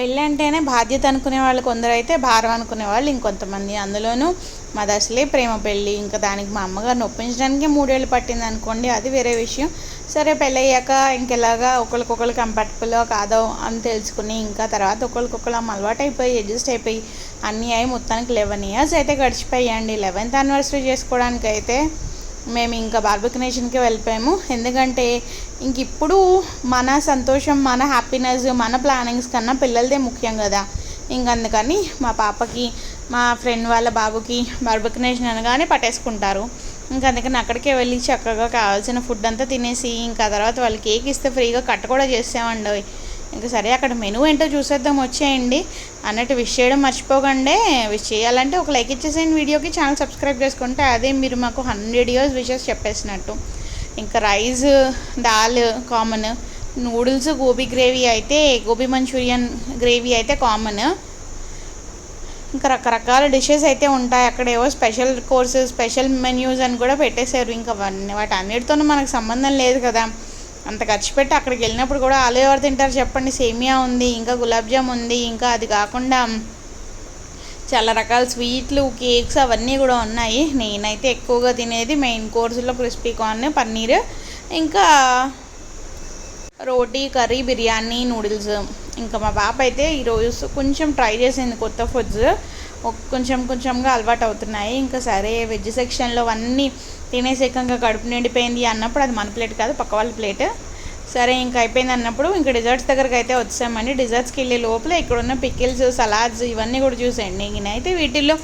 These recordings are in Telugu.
పెళ్ళి అంటేనే బాధ్యత అనుకునే వాళ్ళు కొందరు అయితే భారం అనుకునే వాళ్ళు ఇంకొంతమంది. అందులోనూ మాది ప్రేమ పెళ్ళి. ఇంకా దానికి మా అమ్మగారిని ఒప్పించడానికి మూడేళ్ళు పట్టింది అనుకోండి అది వేరే విషయం. సరే పెళ్ళయ్యాక ఇంకెలాగా ఒకరికొకరు కంఫర్టబుల్లో కాదో అని తెలుసుకుని ఇంకా తర్వాత ఒకరికొకరు అలవాటు అయిపోయి అడ్జస్ట్ అయిపోయి అన్నీ అయి మొత్తానికి లెవెన్ ఇయర్స్ అయితే గడిచిపోయాయండి. లెవెన్త్ యానివర్సరీ చేసుకోవడానికి అయితే మేము ఇంకా బార్బికనేషన్కి వెళ్ళిపోయాము. ఎందుకంటే ఇంక ఇప్పుడు మన సంతోషం మన హ్యాపీనెస్ మన ప్లానింగ్స్ కన్నా పిల్లలదే ముఖ్యం కదా. ఇంక అందుకని మా పాపకి మా ఫ్రెండ్ వాళ్ళ బాబుకి బార్బికనేషన్ అనగానే పట్టేసుకుంటారు. ఇంకా అందుకని అక్కడికే వెళ్ళి చక్కగా కావాల్సిన ఫుడ్ అంతా తినేసి ఇంకా తర్వాత వాళ్ళు కేక్ ఇస్తే ఫ్రీగా కట్ కూడా చేసామండి ఇంకా సరే అక్కడ మెనూ ఏంటో చూసేద్దాం వచ్చేయండి. అన్నట్టు విష్ చేయడం మర్చిపోకండి. విష్ చేయాలంటే ఒక లైక్ ఇచ్చేసేయండి వీడియోకి. ఛానల్ సబ్స్క్రైబ్ చేసుకుంటే అదే మీరు మాకు హండ్రెడ్ ఇయర్స్ విషెస్ చెప్పేసినట్టు. ఇంకా rice dal common noodles gobi gravy అయితే గోబీ మంచూరియన్ గ్రేవీ అయితే కామన్ ఇంకా రకరకాల డిషెస్ అయితే ఉంటాయి. అక్కడ ఏవో స్పెషల్ కోర్సెస్ స్పెషల్ మెన్యూస్ అని కూడా పెట్టేశారు. ఇంకా అవన్నీ వాటి అన్నిటితోనూ మనకు సంబంధం లేదు కదా. అంత ఖర్చు పెట్టి అక్కడికి వెళ్ళినప్పుడు కూడా ఆలు ఎవరు తింటారు చెప్పండి. సేమియా ఉంది ఇంకా గులాబ్ జామ్ ఉంది ఇంకా అది కాకుండా చాలా రకాల స్వీట్లు కేక్స్ అవన్నీ కూడా ఉన్నాయి. నేనైతే ఎక్కువగా తినేది మెయిన్ కోర్సులో క్రిస్పీ కార్న్ పన్నీర్ ఇంకా రోటీ కర్రీ బిర్యానీ నూడిల్స్. ఇంకా మా పాప అయితే ఈరోజు కొంచెం ట్రై చేసింది కొత్త ఫుడ్స్. కొంచెం కొంచెంగా అలవాటు అవుతున్నాయి ఇంకా సరే వెజ్ సెక్షన్లో అన్నీ తినేసేకంగా కడుపు నిండిపోయింది అన్నప్పుడు అది మన ప్లేట్ కాదు పక్క వాళ్ళ ప్లేట్. సరే ఇంకా అయిపోయింది అన్నప్పుడు ఇంకా డిజర్ట్స్ దగ్గరికి అయితే వచ్చామండి. డిజర్ట్స్కి వెళ్ళే లోపల ఇక్కడ ఉన్న పికిల్స్ సలాడ్స్ ఇవన్నీ కూడా చూసేయండి. నేనైతే వీటిల్లో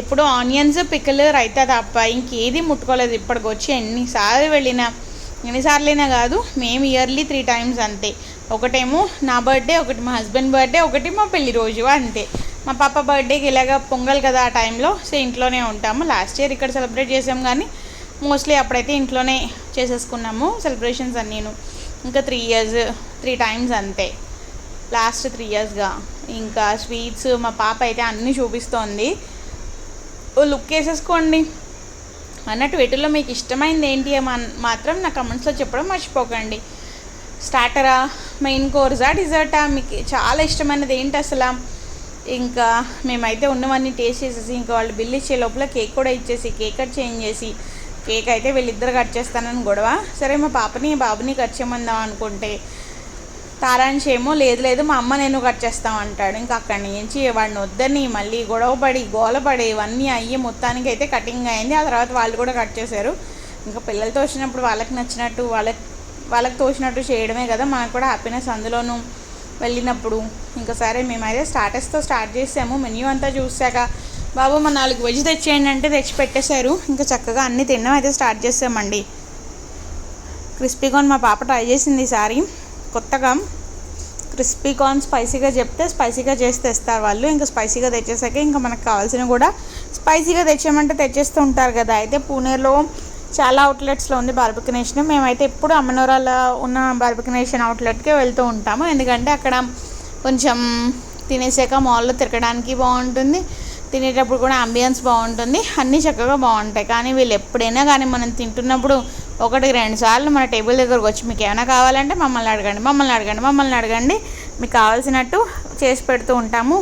ఎప్పుడు ఆనియన్స్ పికిల్ రైతా తప్ప ఇంకేది ముట్టుకోలేదు. ఇప్పటికి వచ్చి ఎన్నిసార్లు వెళ్ళినా ఎన్నిసార్లు అయినా కాదు మేము ఇయర్లీ త్రీ టైమ్స్ అంతే. ఒకటేమో నా బర్త్డే ఒకటి మా హస్బెండ్ బర్త్డే ఒకటి మా పెళ్ళి రోజు అంతే. మా పాప బర్త్డేకి ఇలాగ పొంగల్ కదా ఆ టైంలో సో ఇంట్లోనే ఉంటాము. లాస్ట్ ఇయర్ ఇక్కడ సెలబ్రేట్ చేసాం కానీ మోస్ట్లీ అప్పుడైతే ఇంట్లోనే చేసేసుకున్నాము సెలబ్రేషన్స్ అన్నీను. ఇంకా త్రీ ఇయర్స్ త్రీ టైమ్స్ అంతే. లాస్ట్ త్రీ ఇయర్స్గా ఇంకా స్వీట్స్ మా పాప అయితే అన్నీ చూపిస్తోంది. లుక్ వేసేసుకోండి. అన్నట్టు వీటిల్లో మీకు ఇష్టమైంది ఏంటి మాత్రం నా కమెంట్స్లో చెప్పడం మర్చిపోకండి. స్టార్టరా మెయిన్ కోర్సా డిజర్టా మీకు చాలా ఇష్టమైనది ఏంటి అసలు? ఇంకా మేమైతే ఉన్నవన్నీ టేస్ట్ చేసేసి ఇంకా వాళ్ళు బిల్ ఇచ్చే లోపల కేక్ కూడా ఇచ్చేసి కేక్ కట్ చేంజ్ చేసి కేక్ అయితే వీళ్ళిద్దరు కట్ చేస్తానని గొడవ. సరే మా పాపని బాబుని కట్ చేయమందాం అనుకుంటే తారాంశ్ ఏమో లేదు లేదు మా అమ్మ నేను కట్ చేస్తాం అంటాడు. ఇంకా అక్కడి నుంచి వాడిని వద్దని మళ్ళీ గొడవపడి గోలపడి ఇవన్నీ అయ్యి మొత్తానికి అయితే కటింగ్ అయింది. ఆ తర్వాత వాళ్ళు కూడా కట్ చేశారు. ఇంకా పిల్లలతో వచ్చినప్పుడు వాళ్ళకి నచ్చినట్టు వాళ్ళకి వాళ్ళకి తోచినట్టు చేయడమే కదా. మనకు కూడా హ్యాపీనెస్ అందులోనూ వెళ్ళినప్పుడు. ఇంకా సరే మేమైతే స్టార్టర్స్తో స్టార్ట్ చేసాము. మెన్యూ అంతా చూసాక బాబు మా నాలుగు వెజ్ తెచ్చేయండి అంటే తెచ్చి పెట్టేశారు ఇంకా చక్కగా అన్నీ తినడం అయితే స్టార్ట్ చేసామండి. క్రిస్పీ కార్న్ మా పాప ట్రై చేసింది ఈసారి కొత్తగా క్రిస్పీ కార్న్ స్పైసీగా చెప్తే స్పైసీగా చేసి తెస్తారు వాళ్ళు. ఇంకా స్పైసీగా తెచ్చేసాక ఇంకా మనకు కావాల్సినవి కూడా స్పైసీగా తెచ్చామంటే తెచ్చేస్తూ ఉంటారు కదా. అయితే పూణేలో చాలా అవుట్లెట్స్లో ఉంది బార్బికనేషన్ మేమైతే ఎప్పుడు అమ్మనోరాలో ఉన్న బార్బికనేషన్ అవుట్లెట్కే వెళ్తూ ఉంటాము. ఎందుకంటే అక్కడ కొంచెం తినేసాక మాల్లో తిరగడానికి బాగుంటుంది. తినేటప్పుడు కూడా అంబియన్స్ బాగుంటుంది. అన్నీ చక్కగా బాగుంటాయి. కానీ వీళ్ళు ఎప్పుడైనా కానీ మనం తింటున్నప్పుడు ఒకటి రెండు సార్లు మన టేబుల్ దగ్గరకు వచ్చి మీకు ఏమైనా కావాలంటే మమ్మల్ని అడగండి మమ్మల్ని అడగండి మమ్మల్ని అడగండి. మీకు కావాల్సినట్టు చేసి పెడుతూ ఉంటాము.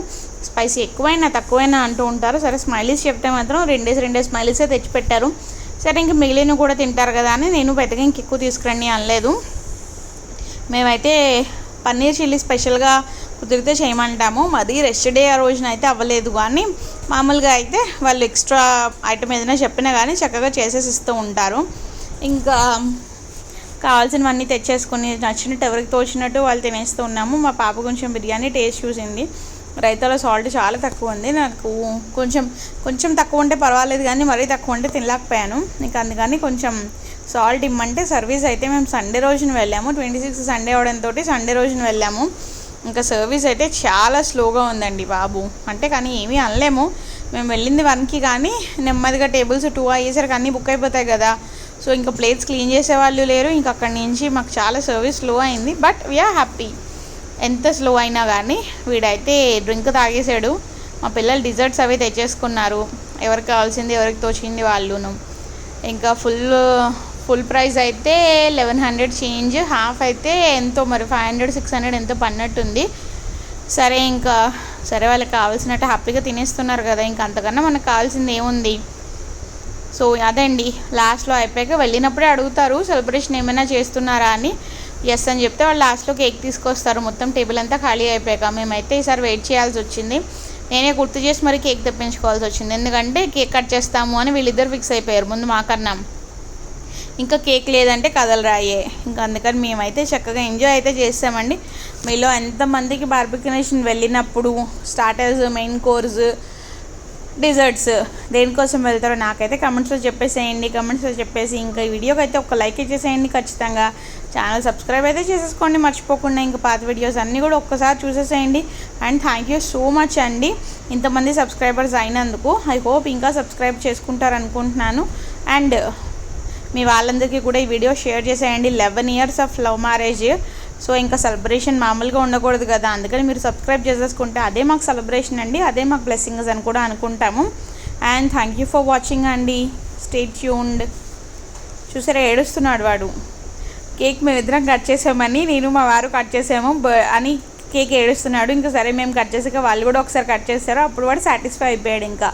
స్పైసీ ఎక్కువైనా తక్కువైనా అంటూ ఉంటారు. సరే స్మైలీస్ చెప్తే మాత్రం రెండేసి రెండే స్మైలీసే తెచ్చిపెట్టారు. సరే ఇంక మిగిలిన కూడా తింటారు కదా అని నేను పెద్దగా ఇంక ఎక్కువ తీసుకురండి అనలేదు. మేమైతే పన్నీర్ చిల్లీ స్పెషల్గా కుదిరితే చేయమంటాము. మరి రెస్ట్ డే ఆ రోజున అయితే అవ్వలేదు కానీ మామూలుగా అయితే వాళ్ళు ఎక్స్ట్రా ఐటమ్ ఏదైనా చెప్పినా కానీ చక్కగా చేసేసి ఇస్తూ ఉంటారు. ఇంకా కావాల్సినవన్నీ తెచ్చేసుకుని నచ్చినట్టు ఎవరికి తోచినట్టు వాళ్ళు తినేస్తూ ఉన్నాము. మా పాప కొంచెం బిర్యానీ టేస్ట్ చూసింది. రైతాలో సాల్ట్ చాలా తక్కువ ఉంది. నాకు కొంచెం కొంచెం తక్కువ ఉంటే పర్వాలేదు కానీ మరీ తక్కువ ఉంటే తినలేకపోయాను. ఇంకా అందుకని కొంచెం సాల్ట్ ఇమ్మంటే సర్వీస్ అయితే మేము సండే రోజున వెళ్ళాము. ట్వంటీ సిక్స్ సండే అవడంతో సండే రోజున వెళ్ళాము. ఇంకా సర్వీస్ అయితే చాలా స్లోగా ఉందండి బాబు. అంటే కానీ ఏమీ అనలేము. మేము వెళ్ళింది వన్కి కానీ నెమ్మదిగా టేబుల్స్ టూ అయ్యేసరికి అన్నీ బుక్ అయిపోతాయి కదా. సో ఇంకా ప్లేట్స్ క్లీన్ చేసే వాళ్ళు లేరు. ఇంకా అక్కడి నుంచి మాకు చాలా సర్వీస్ స్లో అయింది. బట్ వీఆర్ హ్యాపీ ఎంత స్లో అయినా కానీ వీడైతే డ్రింక్ తాగేశాడు. మా పిల్లలు డిజర్ట్స్ అవి తెచ్చేసుకున్నారు. ఎవరికి కావాల్సింది ఎవరికి తోచింది వాళ్ళును. ఇంకా ఫుల్ ఫుల్ ప్రైస్ అయితే లెవెన్ హండ్రెడ్ చేంజ్ హాఫ్ అయితే ఎంతో మరి ఫైవ్ హండ్రెడ్ సిక్స్ హండ్రెడ్ ఎంతో పన్నట్టుంది. సరే ఇంకా సరే వాళ్ళకి కావాల్సినట్టు హ్యాపీగా తినేస్తున్నారు కదా ఇంకా అంతకన్నా మనకు కావాల్సింది ఏముంది? సో అదండి. లాస్ట్లో అయిపోయాక వెళ్ళినప్పుడే అడుగుతారు సెలబ్రేషన్ ఏమైనా చేస్తున్నారా అని. ఎస్ అని చెప్తే వాళ్ళు లాస్ట్లో కేక్ తీసుకొస్తారు. మొత్తం టేబుల్ అంతా ఖాళీ అయిపోయాక మేమైతే ఈసారి వెయిట్ చేయాల్సి వచ్చింది. నేనే గుర్తు చేసి మరి కేక్ తెప్పించుకోవాల్సి వచ్చింది. ఎందుకంటే కేక్ కట్ చేస్తాము అని వీళ్ళిద్దరు ఫిక్స్ అయిపోయారు. ముందు మాకన్నా ఇంకా కేక్ లేదంటే కథలు రాయే. ఇంకా అందుకని మేమైతే చక్కగా ఎంజాయ్ అయితే చేస్తామండి. మీలో ఎంతమందికి బార్బిక్యునేషన్ వెళ్ళినప్పుడు స్టార్టర్స్ మెయిన్ కోర్స్ డిజర్ట్స్ దేనికోసం వెళ్తారో నాకైతే కమెంట్స్లో చెప్పేసేయండి. కమెంట్స్లో చెప్పేసి ఇంకా ఈ వీడియోకి అయితే ఒక లైక్ ఇచ్చేసేయండి ఖచ్చితంగా. ఛానల్ సబ్స్క్రైబ్ అయితే చేసేసుకోండి మర్చిపోకుండా ఇంకా పాత వీడియోస్ అన్నీ కూడా ఒక్కసారి చూసేసేయండి. And thank you so much అండి. ఇంతమంది సబ్స్క్రైబర్స్ అయినందుకు ఐ హోప్ ఇంకా సబ్స్క్రైబ్ చేసుకుంటారు అనుకుంటున్నాను అండ్ మీ వాళ్ళందరికీ కూడా ఈ వీడియో షేర్ చేసేయండి. Eleven years of love marriage so ఇంకా సెలబ్రేషన్ మామూలుగా ఉండకూడదు కదా. అందుకని మీరు సబ్స్క్రైబ్ చేసేసుకుంటే అదే మాకు సెలబ్రేషన్ అండి అదే మాకు బ్లెస్సింగ్స్ అని కూడా అనుకుంటాము. And thank you for watching అండి. స్టేట్ ట్యూన్డ్ చూసారా ఏడుస్తున్నాడు వాడు. కేక్ మేమిద్దరం కట్ చేసామని నేను మా వారు కట్ చేసాము బ- అని కేక్ ఏడుస్తున్నాడు. ఇంకా సరే మేము కట్ చేసాక వాళ్ళు కూడా ఒకసారి కట్ చేస్తారు. అప్పుడు వాడు సాటిస్ఫై అయిపోయాడు ఇంకా.